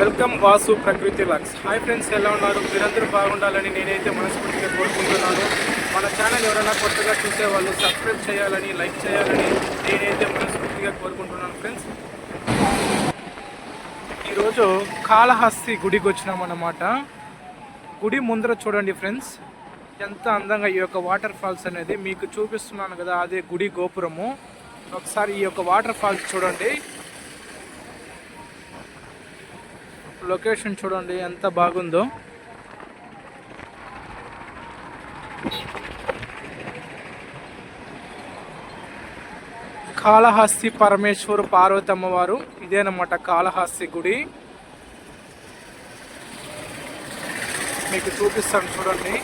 Welcome Vasu ప్రకృతి Lux. Hi friends ఎలా ఉన్నారు? మీరందరూ బాగుండాలని నేనైతే మనస్ఫూర్తిగా కోరుకుంటున్నాను. మన ఛానల్ ఎవరైనా కొత్తగా చూసే వాళ్ళు సబ్స్క్రైబ్ చేయాలని లైక్ చేయాలని నేనైతే మనస్ఫూర్తిగా కోరుకుంటున్నాను ఫ్రెండ్స్. ఈరోజు కాళహస్తి గుడికి వచ్చినామన్నమాట గుడి ముందర చూడండి ఫ్రెండ్స్. ఎంత అందంగా ఈ యొక్క వాటర్ ఫాల్స్ అనేది మీకు చూపిస్తున్నాను కదా అదే గుడి గోపురము. ఒకసారి ఈ యొక్క వాటర్ ఫాల్స్ చూడండి. లొకేషన్ చూడండి ఎంత బాగుందో. కాళహస్తి పరమేశ్వరు పార్వతమ్మ వారు ఇదేనమాట కాళహస్తి గుడి. మీకు చూపిస్తాను చూడండి.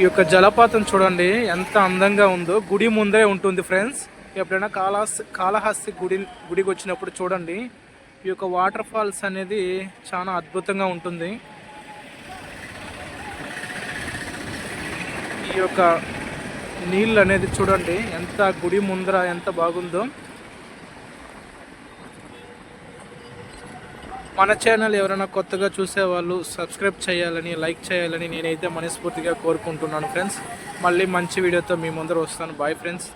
ఈ యొక్క జలపాతం చూడండి ఎంత అందంగా ఉందో. గుడి ముందే ఉంటుంది ఫ్రెండ్స్. ఎప్పుడైనా కాళహస్తి కాళహస్తి గుడి గుడికి వచ్చినప్పుడు చూడండి ఈ యొక్క వాటర్ ఫాల్స్ అనేది చాలా అద్భుతంగా ఉంటుంది. ఈ యొక్క నీళ్ళు అనేది చూడండి ఎంత గుడి ముందర ఎంత బాగుందో. మన ఛానల్ ఎవరైనా కొత్తగా చూసే వాళ్ళు సబ్స్క్రైబ్ చేయాలని లైక్ చేయాలని నేనైతే మనస్ఫూర్తిగా కోరుకుంటున్నాను ఫ్రెండ్స్ మళ్ళీ మంచి వీడియోతో మీ ముందర వస్తాను. Bye friends